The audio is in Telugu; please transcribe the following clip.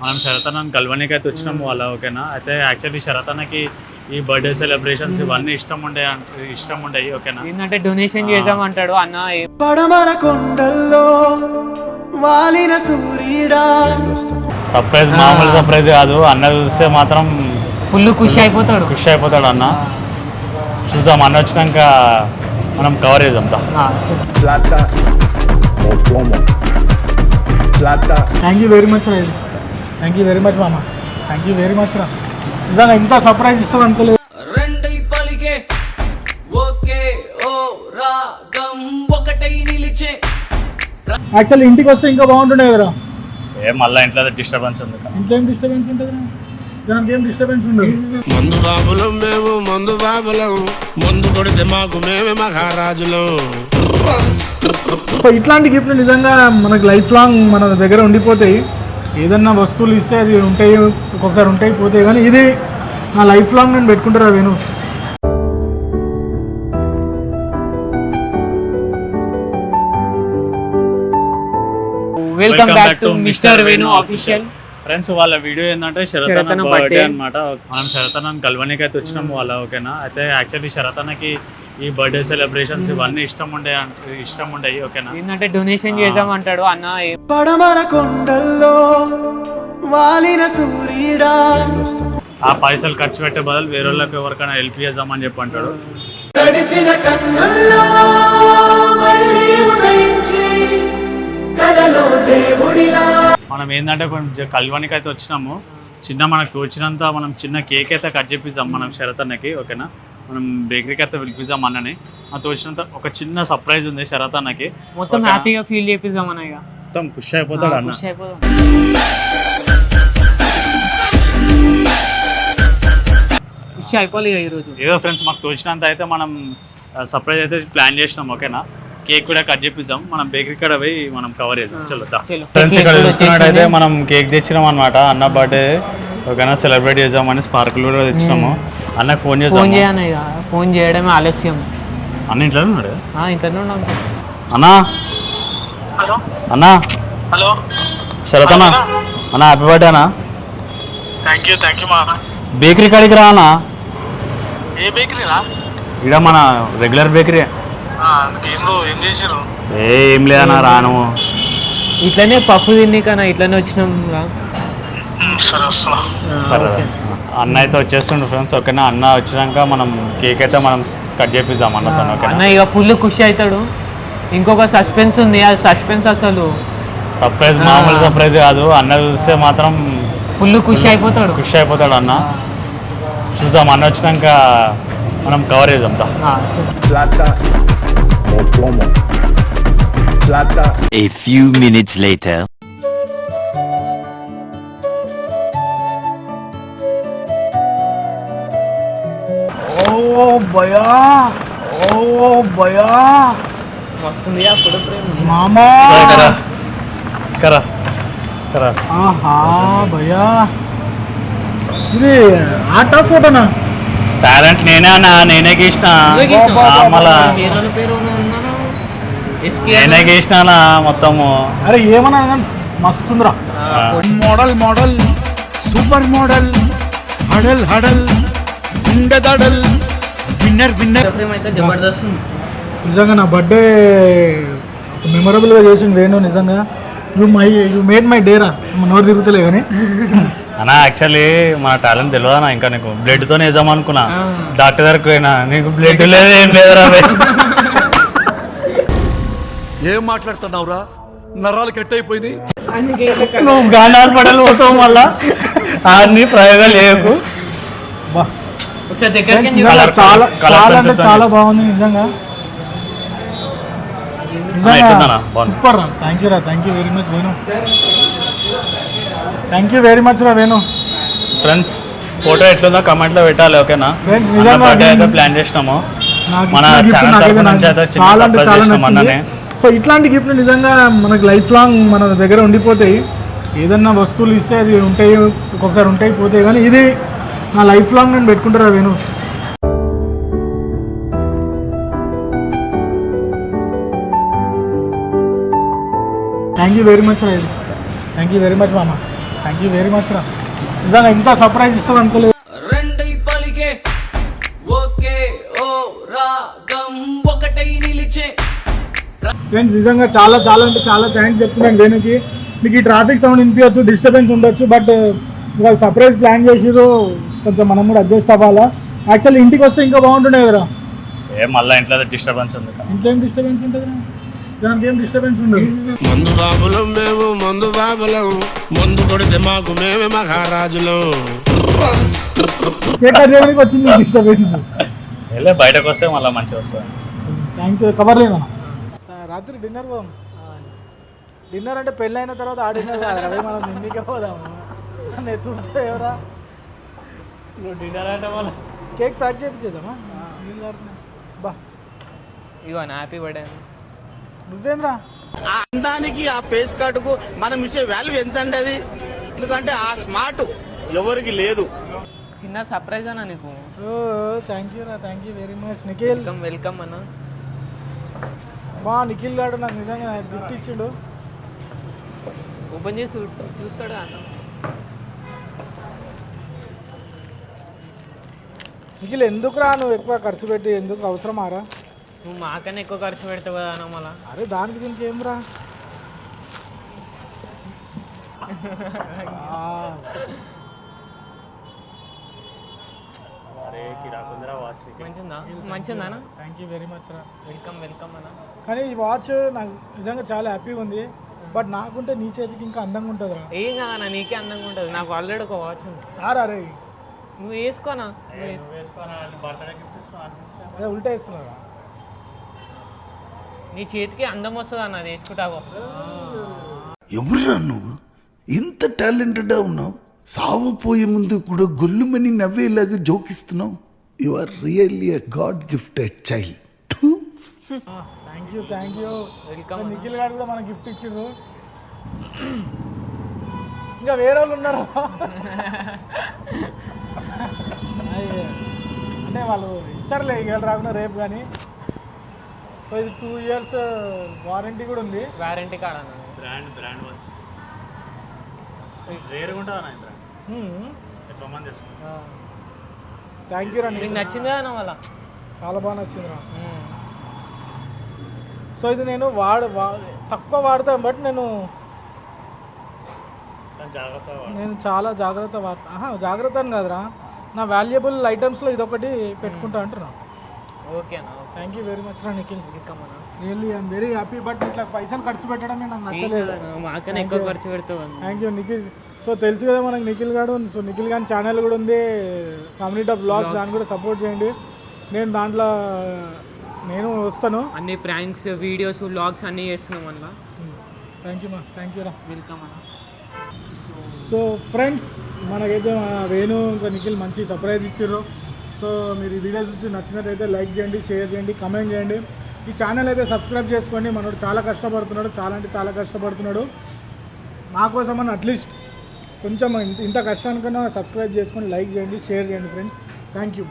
మనం శరతనని కలవనీకి అయితే వచ్చినాము వాళ్ళ ఓకేనా? అయితే యాక్చువల్లీ శరతనకి ఈ బర్త్డే సెలబ్రేషన్స్ ఇవన్నీ ఇష్టం ఉండే అంట- ఇష్టం ఉండేవి ఓకేనా? ఏంటంటే డొనేషన్ చేసామంటాడు అన్న పడమర కొండల్లో వాలిన సూర్యుడా సర్ప్రైజ్ మామూలు సర్ప్రైజ్ కాదు. అన్న చూస్తే మాత్రం ఫుల్ ఖుషి అయిపోతాడు. ఖుషి అయిపోతాడు అన్న. చూద్దాం అన్న వచ్చినాక మనం కవర్ చేద్దాం దా. ఆ, చెప్పు. plata. o plomo. Plata thank you very much thank you very much మామ. థ్యాంక్ యూ వెరీ మచ్ రా. నిజంగా ఇంత సర్ప్రైజ్ ఇస్తాం అనుకోలేదు. రెండై ఓకే ఓ రాగం ఒకటై నిలిచే. యాక్చువల్లీ ఇంటికి వస్తే ఇంకా బాగుంటుండే కదరా ఏ మళ్ళీ ఇంట్లో డిస్టర్బెన్స్ ఉంది. కదా. ఇంకేం డిస్టర్బెన్స్ ఉంటుంది దానికి ఏం డిస్టర్బెన్స్ ఉండదు. మందు బాబులం మేము మందు బాబులం. మందు కొడితే మాకు మేమే మహారాజులం. ఇట్లాంటి గిఫ్ట్లు నిజంగా మనకు లైఫ్ లాంగ్ మన దగ్గర ఉండిపోతాయి. ఏదన్నా వస్తువులు ఇస్తే అది ఉంటాయి ఒక్కొక్కసారి ఉంటాయి పోతాయి కానీ ఇది నా లైఫ్ లాంగ్ నేను పెట్టుకుంటారా Venu? Welcome back to mister Venu official friends వాళ్ళ వీడియో ఏంటంటే శరతన శరతన బర్త్డే. అనమాట మనం శరతనని కలవనీకి అయితే వచ్చినాము వాళ్ళ ఓకేనా అయితే యాక్చువల్లీ శరతనకి ఈ బర్త్డే సెలబ్రేషన్స్ ఇవన్నీ ఇష్టం ఉండే ఇష్టం ఉండేవి ఓకేనా ఏంటంటే డొనేషన్ చేసామంటాడు అన్న ఏ- పడమర కొండల్లో వాలిన సూర్యుడా ఆ పైసలు ఖర్చు పెట్టే బదులు వేరే వాళ్ళకి ఎవరికైనా హెల్ప్ చేద్దామని చెప్పి అంటాడు. తడిసిన కన్నుల్లో మళ్ళీ ఉదయించి కలలో దేవుడిలా. మనం ఏంటంటే కొంచెం కల్వనికి అయితే వచ్చినాము. చిన్న మనకు తోచినంత మనం చిన్న కేక్ అయితే కట్ చేపిద్దాం మనం శరతన్నకి ఓకేనా మనం బేకరీకి అయితే పిలిపిద్దాం అన్నని. ఆ తోచినంత ఒక చిన్న సర్ప్రైజ్ ఉంది శరతన్నకి మొత్తం ఓకేనా? హ్యాపీగా ఫీల్ చేపిద్దాం అన్న ఇక. మొత్తం ఖుషి అయిపోతాడు అన్న. ఖుషి అయిపోదాం. ఖుషి అయిపోవాలి ఇక ఈరోజు. ఏదో ఫ్రెండ్స్ మాకు తోచినంత అయితే మనం సర్ప్రైజ్ అయితే ప్లాన్ చేసినాం ఓకేనా కేక్ కూడా కట్ చేపిద్దాం. మనం బేకరీ కాడ పోయి మనం కవర్ చేద్దాం. చలో. ఫ్రెండ్స్ కేక్ ఇక్కడ కూడా చూసుకున్నట్టయితే వచ్చేసింది. మనం కేక్ తెచ్చినాం అనమాట అన్న బర్త్డే ఓకేనా? సెలబ్రేట్ చేద్దామని స్పార్కులు కూడా తెచ్చినాము. అన్నకు ఫోన్ ఫోన్ చేద్దాం చేయను ఇక. ఫోన్ చేయడమే ఆలస్యం. అన్న ఇంట్లో ఉన్నాడు? ఆ, ఇంట్లోనే ఉన్నాం అన్నా? అన్నా? హలో? శరతనా అన్న? హ్యాపీ బర్త్డే అన్నా. థ్యాంక్ యూ థ్యాంక్ యూ మా బేకరీ కాడికి రా అన్న. ఏ బేకరీనా ఇక్కడ మన రెగ్యులర్ బేకరీ. గేమ్లో ఏం చేసారు ఏ ఏం లేదన్నా రాను. ఇట్లనే పప్పు తిని కన్నా ఇట్లనే వచ్చినాం రా. సరే వస్తున్నా. సరే. అన్న అయితే వచ్చేస్తుండు ఫ్రెండ్స్ ఓకేనా? అన్న వచ్చినాక మనం కేక్ అయితే మనం కట్ చేపిద్దాం అన్నతో అన్న ఇక ఫుల్ ఖుషి అవుతాడు. ఇంకొక సస్పెన్స్ ఉంది ఆ సస్పెన్స్ అసలు. సర్ప్రైజ్ మామూలు సర్ప్రైజ్ కాదు. అన్న చూస్తే మాత్రం ఫుల్ ఖుషి అయిపోతాడు. ఖుషి అయిపోతాడు అన్న. చూద్దాం అన్న వచ్చినాక మనం కవర్ చేద్దాం A few minutes later. భయా ఓ భయా వస్తుంది అప్పుడు మామా! కరా. కరా. కరా. ఆహా భయా ఇది ఆర్ట్ ఆఫ్ ఫోటోనా? టాలెంట్ నేనే అన్న నేనే గీసిన మళ్ళా. నేనే గీసిన మొత్తము. అరే ఏమన్నా మస్తుందిరా. మోడల్ మోడల్ సూపర్ మోడల్ హడల్ హడల్ గుండె దడల్. Winner winner. జబర్దస్త్ నిజంగా నా బర్త్డే మెమొరబుల్గా చేసింది వేణు నిజంగా. You my you made my డేరా నోరు తిరుగుతలే కానీ. అన్న యాక్చువల్లీ మన టాలెంట్ తెలియదా ఇంకా నీకు బ్లడ్ తోనే వేద్దాం అనుకున్నా. డాక్టర్ దగ్గరికి పోయినా నీకు బ్లడ్ లేదు ఏం లేదురా బే. ఏం మాట్లాడుతున్నావురా? నరాలు కట్ అయిపోయింది నువ్వు గాండాలు పడలు పోతావు మళ్ళా. అన్ని ప్రయోగాలు నిజంగా Colour- చాలా చాలా అంటే. బాగుంది నిజంగా. సూపర్ రా. థ్యాంక్ యూ రా thank you very much Venu thank you very much రా వేణు ఫ్రెండ్స్ ఫోటో ఎట్లుందో కమెంట్లో పెట్టాలి ఓకేనా? అయితే ప్లాన్ చేసినాము. మన ఛానల్ నాకైతే తరఫు నాకు నుంచి అయితే చిన్న చాలా అంటే సర్ప్రైజ్ చాలా చేసినాం నచ్చింది. అన్ననే. సో ఇట్లాంటి గిఫ్ట్లు నిజంగా మనకు లైఫ్ లాంగ్ మన దగ్గర ఉండిపోతాయి. ఏదన్నా వస్తువులు ఇస్తే అది ఉంటాయి ఒక్కొక్కసారి ఉంటాయి పోతాయి కానీ ఇది నా లైఫ్ లాంగ్ నేను పెట్టుకుంటారా Venu thank you very much రా థ్యాంక్ యూ వెరీ మచ్ మామ. థ్యాంక్ యూ వెరీ మచ్ రా. నిజంగా ఇంత సర్ప్రైజ్ ఇస్తుంది అనుకోలేదు. రెండై పలికే ఓకే ఓ రాగం ఒకటై నిలిచే ఫ్రెండ్స్ నిజంగా చాలా చాలా అంటే చాలా థ్యాంక్స్ చెప్తున్నాను దేనికి మీకు ఈ ట్రాఫిక్ సౌండ్ వినిపించచ్చు డిస్టర్బెన్స్ ఉండొచ్చు బట్ వాళ్ళు సర్ప్రైజ్ ప్లాన్ చేసిరు కొంచెం మనం కూడా అడ్జస్ట్ అవ్వాలా? యాక్చువల్లీ ఇంటికి వస్తే ఇంకా బాగుంటుండే కదా. ఏ మళ్ళీ ఇంట్లో డిస్టర్బెన్స్ ఉంది. ఇంట్లో ఏం డిస్టర్బెన్స్ ఉంటుంది దానికి ఏం డిస్టర్బెన్స్ ఉండదు. మందు బాబులం మేము మందు బాబులం. మందు కొడితే మాకు మేమే మహారాజులం. కేక్ కట్ వచ్చింది డిస్టర్బెన్స్ వెళ్ళే బయటకు వస్తే మళ్ళీ మంచిగా వస్తుంది. థ్యాంక్ యూ కవర్ లేదా రాత్రి డిన్నర్ పోదాం. డిన్నర్ అంటే పెళ్ళి అయిన తర్వాత ఆ డిన్నర్ కాదు మనం నిందికే పోదాము నన్ను ఎత్తుంటే ఎవరా డిన్నర్ అంటే వాళ్ళ కేక్ ప్యాక్ చేయించేద్దామా. బా. ఇగో నా హ్యాపీ బర్త్డే నువ్వేంద్రా? దానికి ఆ పేస్ కార్డుకు మనం ఇచ్చే వాల్యూ ఎంత అండి అది? ఎందుకంటే ఆ స్మార్ట్ ఎవరికి లేదు. చిన్న సర్ప్రైజ్ అన్న నీకు. ఓ థ్యాంక్ యూ రా thank you very much Nikhil. Welcome welcome అన్న. బా నిఖిల్ గారు నాకు నిజంగా గిఫ్ట్ ఇచ్చిండు. ఓపెన్ చేసి చూస్తాడు అన్న. నిఖిల్ ఎందుకు రా నువ్వు ఎక్కువ ఖర్చు పెట్టి ఎందుకు అవసరమారా నువ్వు మాకన్నా ఎక్కువ ఖర్చు పెడతావు కదా అన్న మళ్ళా. అరే దానికి దీనికి ఏం రా? అరే కిరాకుందిరా వాచ్ మంచిదా మంచిదా అన్న? థ్యాంక్ యూ వెరీ మచ్ రా. వెల్కమ్ వెల్కమ్ అన్న. కానీ ఈ వాచ్ నాకు నిజంగా చాలా హ్యాపీగా ఉంది. బట్ నాకుంటే నీ చేతికి ఇంకా అందంగా ఉంటుంది రా ఏం కాదన్న నీకే అందంగా ఉంటుంది. నాకు ఆల్రెడీ ఒక వాచ్ ఉంది. ఆరా రే నువ్వు వేసుకోనా? ఉల్టా వేస్తున్నారా నీ చేతికి అందం వస్తుంది అన్న? అది వేసుకుంటాగో. ఎవరురా నువ్వు? ఇంత టాలెంటెడ్ ఉన్నావు? సావపోయే ముందు కూడా గొల్లుమని నవ్వేలాగా జోకిస్తున్నావు? You are really a god gifted child thank you thank you welcome Nikhil garu కూడా మనకి గిఫ్ట్ ఇచ్చిండ్రు. ఇంకా వేరే వాళ్ళు ఉన్నారు. అంటే వాళ్ళు ఇస్తారులే ఇవాళ రాకుండా రేపు కానీ. సో ఇది టూ ఇయర్స్ వారంటీ కూడా ఉంది. వారంటీ కార్డ్ అన్న? బ్రాండ్ బ్రాండ్ వాచ్ ఉంటుంది అన్న బ్రాండ్ Hmm. ఎక్కువ మంది చేసుకుంటారు థ్యాంక్ యూ రా నీకు. నిఖిల్. నచ్చింది అన్న వాళ్ళ చాలా బాగా నచ్చింది రా సో ఇది నేను వాడ తక్కువ వాడతాను బట్ నేను జాగ్రత్త నేను చాలా జాగ్రత్త వాడతా. ఆహా, జాగ్రత్త అని కాదురా. నా వాల్యుబుల్ ఐటమ్స్లో ఇదొకటి పెట్టుకుంటా అంటున్నా. ఓకే అన్న okay. Thank you very much రా Nikhil. Really I'm very happy but ఇట్లా పైసలు ఖర్చు పెట్టడమే నాకు నచ్చలేదు. మాకన్నా ఎక్కువ ఖర్చు అన్న థ్యాంక్ యూ నిఖిల్. సో తెలుసు కదా మనకి నిఖిల్ గారు సో నిఖిల్ గారి ఛానల్ కూడా ఉంది. కమ్యూనిటీ ఆఫ్ బ్లాగ్స్ దాన్ని కూడా సపోర్ట్ చేయండి. నేను దాంట్లో నేను వస్తాను. అన్ని ప్రాంక్స్ వీడియోస్ వ్లాగ్స్ అన్నీ చేస్తున్నాం అన్న. థ్యాంక్ యూ మా థ్యాంక్ యూ రా. వెల్కమ్ అన్న. సో ఫ్రెండ్స్ మనకైతే మన వేణు ఇంకా నిఖిల్ మంచి సర్ప్రైజ్ ఇచ్చారు. సో మీరు ఈ వీడియో చూసి నచ్చినట్టయితే లైక్ చేయండి షేర్ చేయండి కమెంట్ చేయండి. ఈ ఛానల్ అయితే సబ్స్క్రైబ్ చేసుకోండి. మనోడు చాలా కష్టపడుతున్నాడు చాలా అంటే చాలా కష్టపడుతున్నాడు. మా కోసం అని అట్లీస్ట్ కొంచెం ఇంత- ఇంత కష్టానికన్నా సబ్స్క్రైబ్ చేసుకొని లైక్ చేయండి షేర్ చేయండి ఫ్రెండ్స్. Thank you.